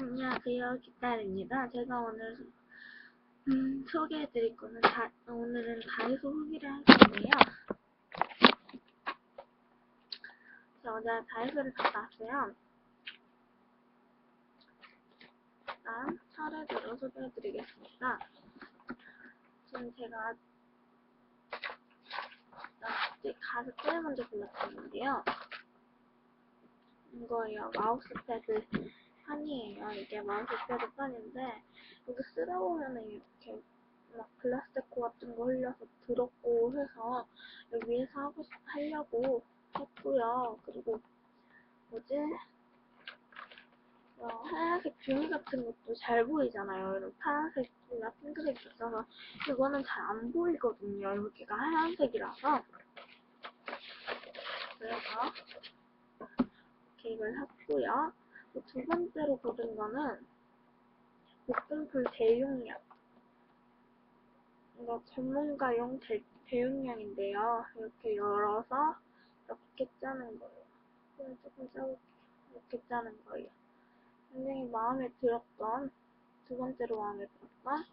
안녕하세요. 기다립니다. 제가 오늘 음, 소개해드릴 거는 다, 오늘은 다이소 후기를 할 건데요. 저 어제 다이소를 갔다 왔어요. 일단 차례대로 소개해드리겠습니다. 지금 제가 가서 제일 먼저 골랐었는데요. 이거예요. 마우스 패드 판이에요. 이게 마우스 패드 판인데 여기 쓰다 보면은 이렇게 막 플라스틱 같은 거 흘려서 더럽고 해서 여기 위에서 하고 싶- 하려고 했고요. 그리고 뭐지? 어, 하얀색 종이 같은 것도 잘 보이잖아요. 이런 파란색이나 핑크색이 있어서 이거는 잘 안 보이거든요. 여기가 하얀색이라서 그래서 이렇게 이걸 샀고요. 그두 번째로 고른 거는 목등풀 대용량. 이거 전문가용 대, 대용량인데요. 이렇게 열어서 이렇게 짜는 거예요. 조금 짜볼게요. 이렇게 짜는 거예요. 굉장히 마음에 들었던, 두 번째로 마음에 들었던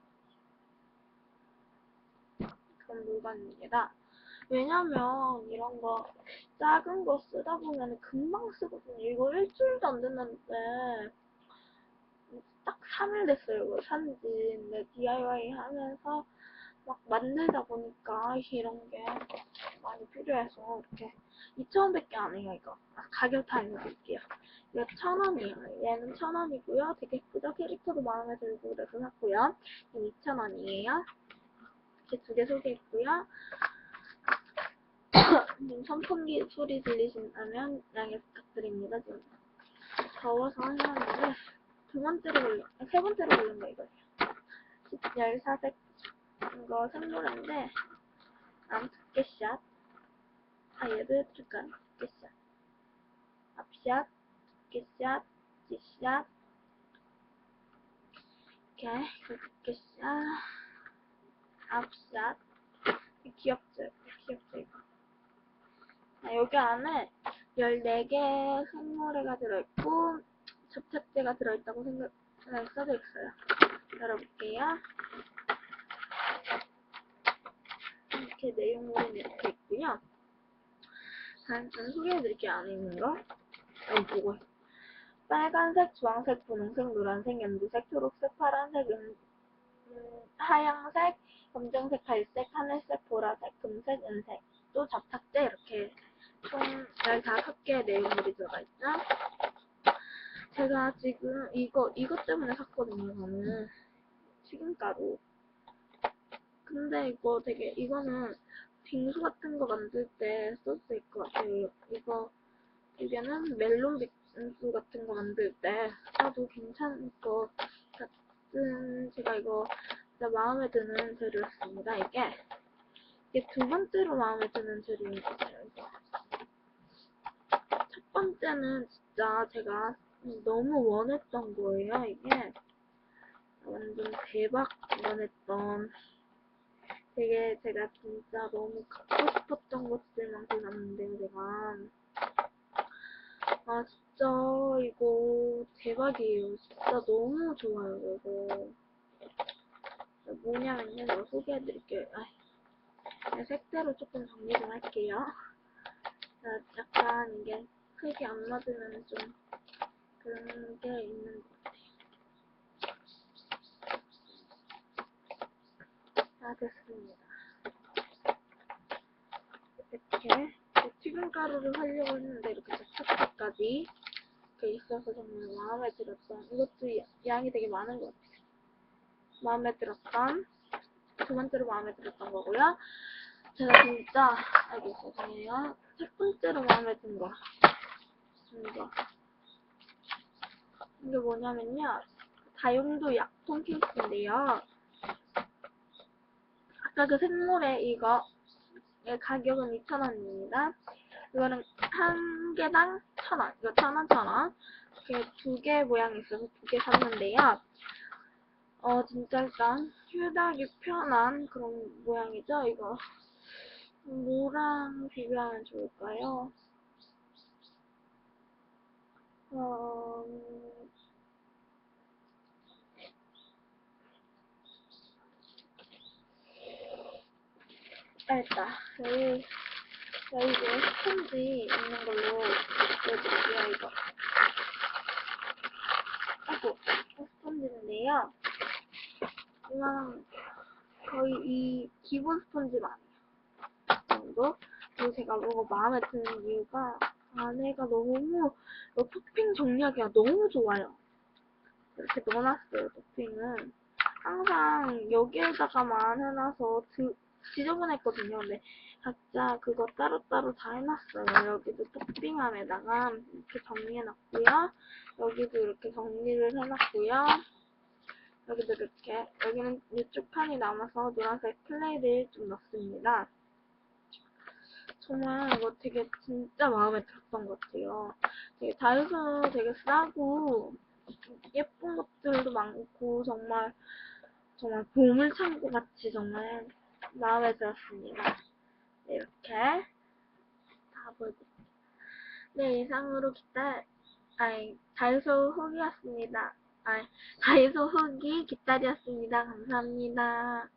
그런 물건입니다. 왜냐면 이런 거 작은 거 쓰다 보면 금방 쓰거든요. 이거 일주일도 안 됐는데 딱 3일 됐어요. 이거 산지. 근데 DIY 하면서 막 만들다 보니까 이런 게 많이 필요해서 이렇게 2,000원밖에 안 해요, 이거. 아, 가격 다 알려드릴게요. 이거 1,000원이에요. 얘는 1,000원이고요. 되게 예쁘죠? 캐릭터도 마음에 들고 그래서 샀고요. 이건 2,000원이에요. 이렇게 두 개 소개했고요. 지금 선풍기 소리 들리신다면 양해 부탁드립니다. 지금 더워서 하는데 두 번째로 아, 세 번째로 고른 거 이거예요. 14색 이거 선물인데 안 두께샷 아 얘도 해줄까요? 두께샷 앞샷 두께샷 뒷샷 이렇게 두께샷 앞샷 귀엽죠? 귀엽죠 이거 아, 여기 안에 14개 선물회가 들어있고 접착제가 들어있다고 생각 네, 써져 있어요. 열어볼게요. 이렇게 내용물이 이렇게 있고요. 다음 좀 소개해드릴게요. 안에 있는 거. 여기 보고 빨간색, 주황색, 분홍색, 노란색, 연두색, 초록색, 파란색, 음, 음, 하양색, 검정색, 갈색, 하늘색, 보라색, 금색, 은색, 또 접착제 이렇게 총 15개의 내용물이 들어가있죠. 제가 지금 이거, 이것 때문에 샀거든요, 저는. 튀김가루. 근데 이거 되게, 이거는 빙수 같은 거 만들 때 써도 될것 같아요. 이거, 이게는 멜론 빙수 같은 거 만들 때 써도 괜찮을 것 같은, 제가 이거 진짜 마음에 드는 재료였습니다, 이게. 이게 두 번째로 마음에 드는 재료였어요, 이거. 첫 번째는 진짜 제가 너무 원했던 거예요, 이게. 완전 대박 원했던. 되게 제가 진짜 너무 갖고 싶었던 것들만 골랐는데요, 제가. 아, 진짜 이거 대박이에요. 진짜 너무 좋아요, 이거. 뭐냐면요, 이거 소개해드릴게요. 아, 색대로 조금 정리 좀 할게요. 자, 약간 이게 색이 안 맞으면 좀 그런 게 있는 것 같아요. 다 됐습니다. 이렇게 튀김가루를 하려고 했는데 이렇게 접착제까지 있어서 정말 마음에 들었던 이것도 야- 양이 되게 많은 것 같아요. 마음에 들었던 두 번째로 마음에 들었던 거고요. 제가 진짜 아이고 죄송해요. 첫 번째로 마음에 든 거. 이거. 이게 뭐냐면요. 다용도 약통 케이스인데요. 아까 그 생물에 이거 의 가격은 2,000원입니다. 이거는 한 개당 1,000원. 이거 1,000원, 1,000원. 이렇게 두 개 모양이 있어서 두 개 샀는데요. 어, 진짜 일단 휴대하기 편한 그런 모양이죠, 이거. 뭐랑 비교하면 좋을까요? 음. 어... 알다. 여기, 여기 이제 스펀지 있는 걸로 보여드릴게요, 이거. 아이고, 스펀지인데요. 그냥 거의 이 기본 스펀지만 정도. 그리고 제가 이거 마음에 드는 이유가 안에가 너무 이 토핑 정리하기가 너무 좋아요. 이렇게 넣어놨어요, 토핑은. 항상 여기에다가만 해놔서 드, 지저분했거든요. 근데 각자 그거 따로따로 다 해놨어요. 여기도 토핑함에다가 이렇게 정리해놨고요. 여기도 이렇게 정리를 해놨고요. 여기도 이렇게 여기는 이쪽 판이 남아서 노란색 클레이를 좀 넣습니다. 정말 이거 되게 진짜 마음에 들었던 것 같아요. 되게 다이소 되게 싸고 예쁜 것들도 많고 정말 정말 보물 창고 같이 정말 마음에 들었습니다. 네, 이렇게 다 보여드릴게요. 네 이상으로 기타 아니 다이소 후기였습니다. 아니 다이소 후기 기다렸습니다. 감사합니다.